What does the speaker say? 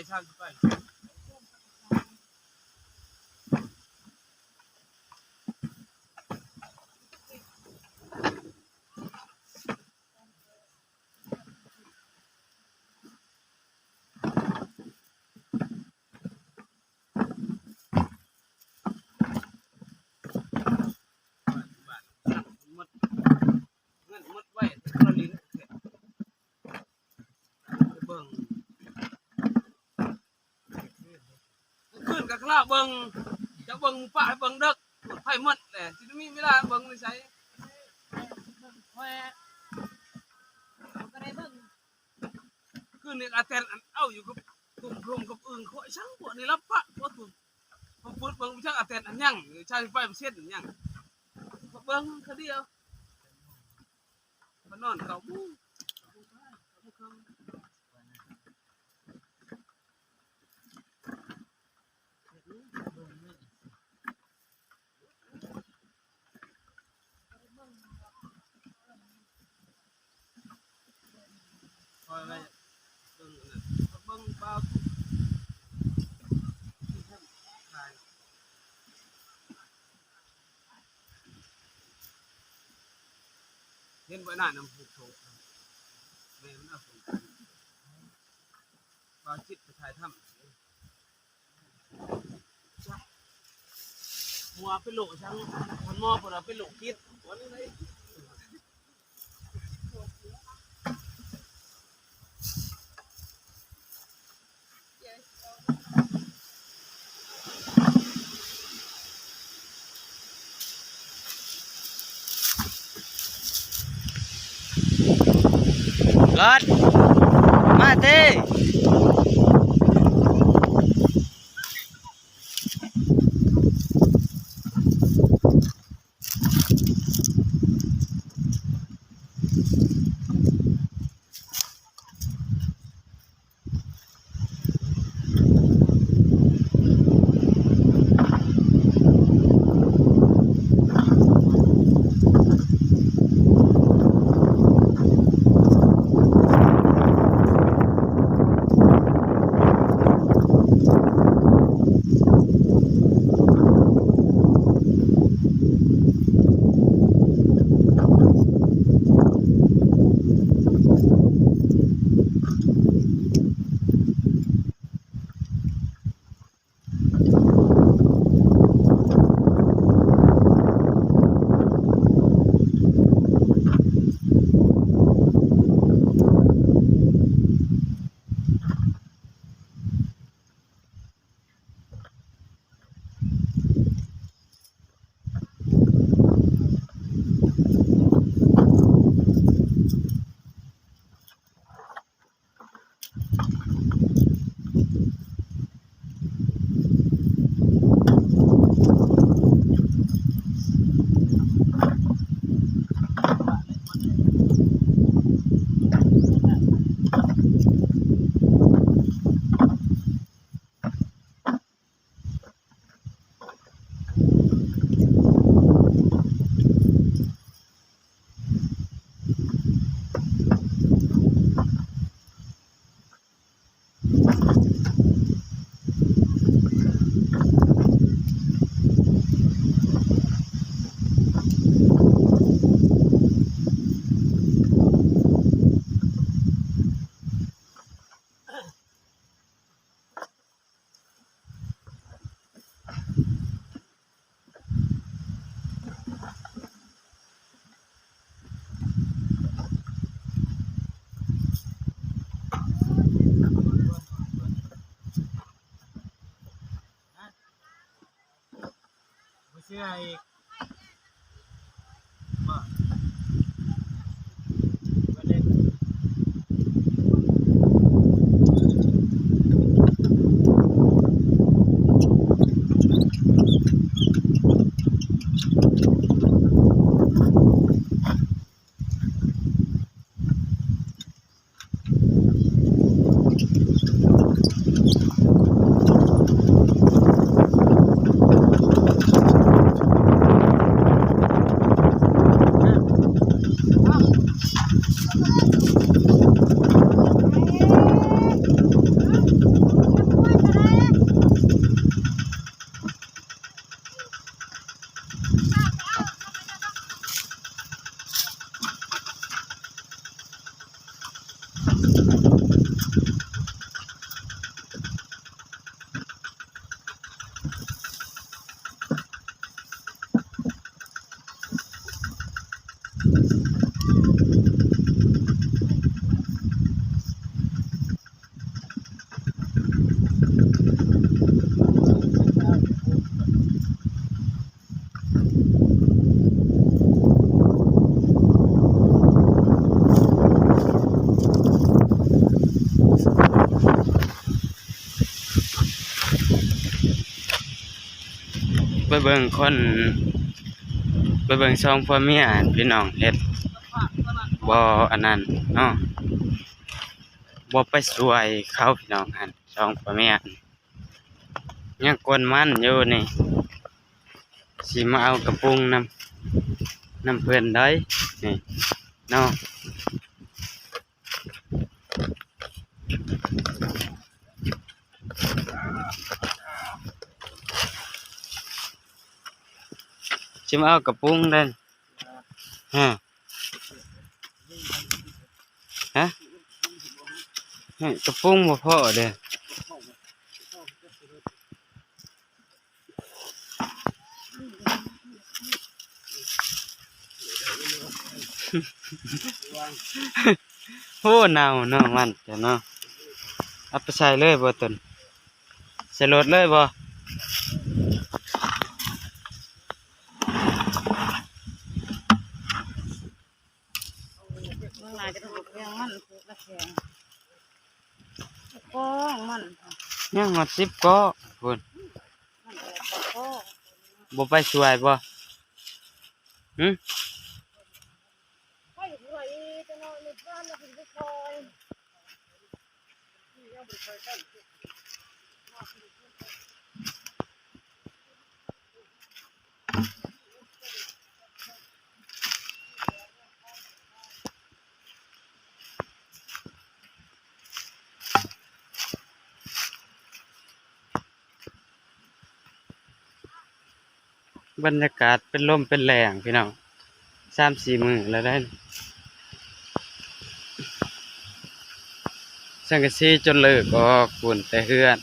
ลิ้นยังไฟช่างไป หมดเงินหมดไว้ที่เราลิ้นเสร็จไปเบิ่งขึ้นกับข้าว เบิ่งจะเบิ่งป้าเบิ่งเด็กไผ่หมดแหละที่มีเวลาเบิ่งไม่ใช่ควก็ได้เบิ่งขึ้นนี่อาแตนอันเอาอยู่กับตุ่มรวมกับอึ่งเขาไอ้ช่างพวกนี้รับปะว่าตุ่มผมพูดเบิ่งช่างอาแตนอันยังชายไฟมันเส้นอันยังเบิ่งเขาเดียวมันอนเก่าบู๊ คอยไว้เบิ่งอันนั้นเบิ่งเบาทุกทายเห็นไว้หน้าน้ำผูกโถแม่มันเอาผูกบาจิตไปถ่ายถ้ำมัวเป็นโหลช่างมันมอพวกเราเป็นโหลคิดวันนี้ เไง เบิ่งคนไปเบิ่งซองพ่อเมียพี่น้องเฮ็ดบ่อันนั้นเนาะบ่ไปสวยเขาพี่น้องหันซองพ่อเมียยังกวนมันอยู่นี่สิมาเอากระปุงน้ำน้ำเพิ่อนได้นี่เนาะ สิมเอากระปุ้งเด้นฮะฮะกระปุ้งบ่พอเด้อโอ้หนาวเนาะมันจ้ะเนาะเอาไปใส่เลยบ่ตนใส่รถเลยบ่ เมื่อไหร่จะถูกแรงมันถูกกระ แทงก้องมันค่ะยังหมดสิบก็พุ่นมันแอบก็บ่ไปสวยบ่หึไปไหวจะนอนในบ้านแล้วคุณไป บรรยากาศเป็นลมเป็นแรงพี่น้องสามสี่มือแล้วได้สังกะสีจนเลิกออกพุ่นแต่เฮือน